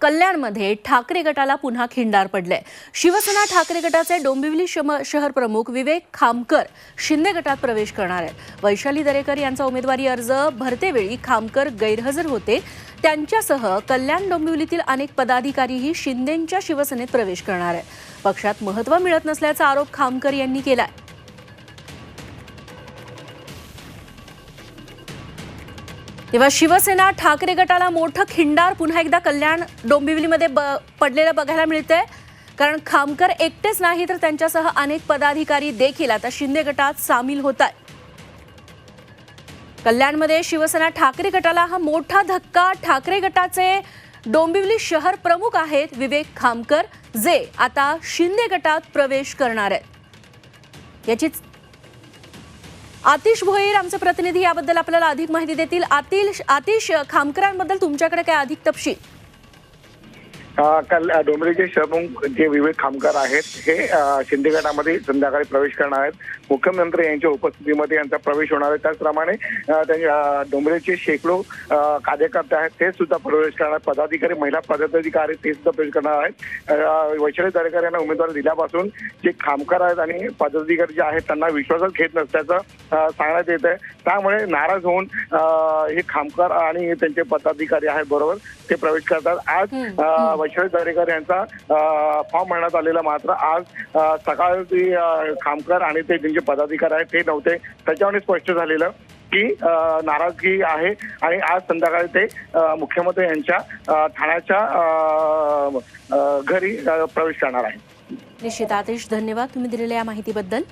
कल्याणमध्ये ठाकरे गटाला पुन्हा खिंडार पडले शिवसेना ठाकरे गटाचे डोंबिवली शम- शहर प्रमुख विवेक खामकर शिंदे गटात प्रवेश करणार आहेत. वैशाली दरेकर यांचा उमेदवारी अर्ज भरतेवेळी खामकर गैरहजर होते. त्यांच्यासह कल्याण डोंबिवलीतील अनेक पदाधिकारीही शिंदेंच्या शिवसेनेत प्रवेश करणार आहेत. पक्षात महत्त्व मिळत नसल्याचा आरोप खामकर यांनी केलाय. तेव्हा शिवसेना ठाकरे गटाला मोठं खिंडार पुन्हा एकदा कल्याण डोंबिवलीमध्ये ब- पडलेलं बघायला मिळतंय. कारण खामकर एकटेच नाही तर त्यांच्यासह अनेक पदाधिकारी देखील आता शिंदे गटात सामील होत आहे कल्याणमध्ये शिवसेना ठाकरे गटाला हा मोठा धक्का. ठाकरे गटाचे डोंबिवली शहर प्रमुख आहेत विवेक खामकर जे आता शिंदे गटात प्रवेश करणार आहेत. याचीच आतिश भोईर आमचे प्रतिनिधी याबद्दल आपल्याला अधिक माहिती देतील. आतिश आतिश खामकरांबद्दल तुमच्याकडे काय अधिक तपशील? काल अ, डोंबिवलीचे शहरप्रमुख जे विवेक खामकर आहेत हे अ, शिंदे गटामध्ये संध्याकाळी प्रवेश करणार आहेत. मुख्यमंत्री यांच्या उपस्थितीमध्ये यांचा प्रवेश होणार आहे. त्याचप्रमाणे डोंबिवलीचे शेकडो कार्यकर्ते आहेत ते सुद्धा प्रवेश करणार आहेत. पदाधिकारी महिला पदाधिकारी ते सुद्धा प्रवेश करणार आहेत. वैशाली दरेकर यांना उमेदवारी दिल्यापासून जे खामकर आहेत आणि पदाधिकारी जे आहेत त्यांना विश्वासात घेत नसल्याचं सांगण्यात येत आहे. त्यामुळे नाराज होऊन हे खामकर आणि त्यांचे पदाधिकारी आहेत बरोबर ते प्रवेश करतात. आज हम्म, दरेकर यांचा फॉर्म भरण्यात आलेला मात्र आज सकाळी खामकर आणि ते त्यांचे पदाधिकारी आहेत ते नव्हते. त्याच्यावर स्पष्ट झालेलं की नाराजगी आहे आणि आज संध्याकाळी ते मुख्यमंत्री यांच्या ठाण्याच्या घरी प्रवेश करणार आहे निश्चित आदेश धन्यवाद तुम्ही दिलेल्या या माहितीबद्दल.